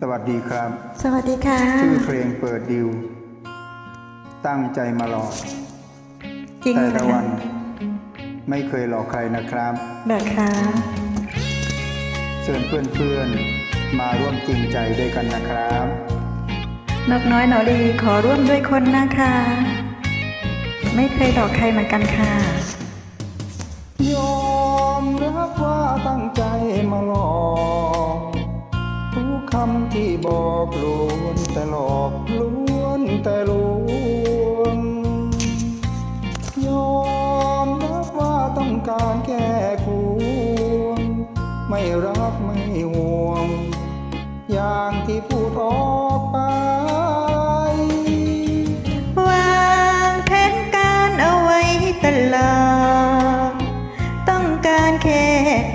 สวัสดีครับ สวัสดีค่ะ ชื่อเพลงเปิดดิว ตั้งใจมาหลอกจริงแต่เหรละอวัคะนไม่เคยหลอกใครนะครับเหรอคะเชิญเพื่อนๆ มาร่วมจริงใจด้วยกันนะครับนกน้อยหนอรีขอร่วมด้วยคนนะคะ ไม่เคยหลอกใครเหมือนกันค่ะ บอกลวนแต่หลอกล้วนแต่ลวงยอมรับว่าต้องการแก้ควงไม่รักไม่ห่วง อย่างที่พูดออกไปวางแผนการเอาไว้ตลอดต้องการแค่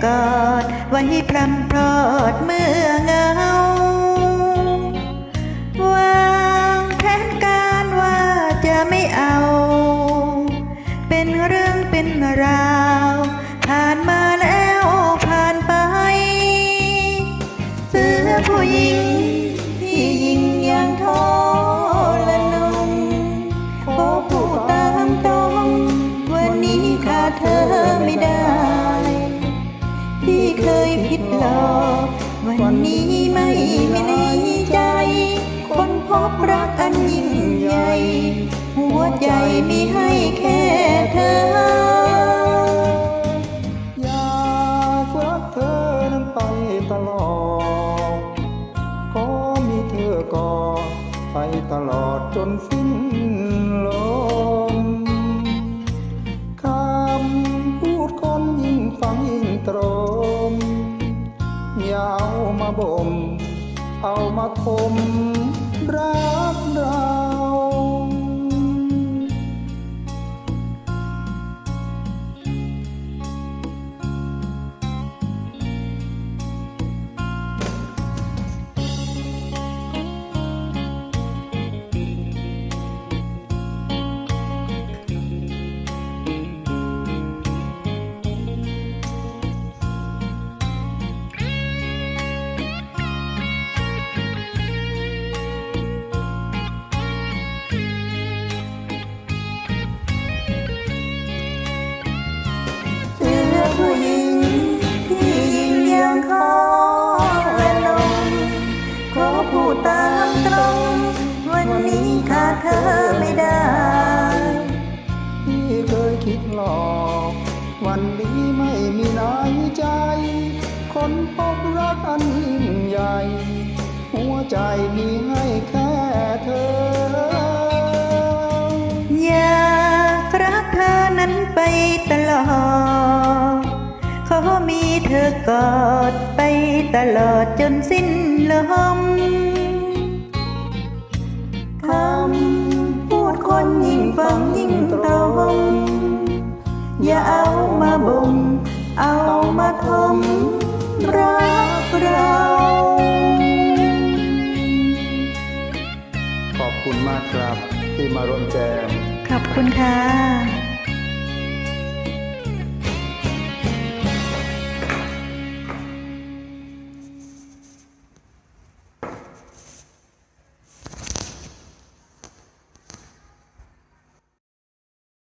กอดไว้พรำพรอดเมื่อเหงา ราว ผ่านมาแล้วผ่านไป เสื้อผู้หญิงที่ยิงอย่างทอละนงขอพูดตามตรงวันนี้ขาดเธอไม่ได้ ที่เคยผิดหลอก วันนี้ไม่มีในใจ คนพบรักอันยิ่งใหญ่ หัวใจมีให้แค่ ตลอด ขอมีเธอก่อไปตลอดจนสิ้นลมคำพูดคนยิ่งฟังยิ่งตรมยาวมาบ่ม เอามาคมรัก เธอไม่ได้ที่เคยคิดหลอก วันนี้ไม่มีน้อยใจ คนพบรักอันยิ่งใหญ่ หัวใจมีให้แค่เธอ อยากรักเธอนั้นไปตลอด ขอมีเธอกอดไปตลอดจนสิ้นลม อย่าเอามาบ่มเอามาทมรักเราขอบคุณมากครับที่มาร่วมแจม ขอบคุณค่ะ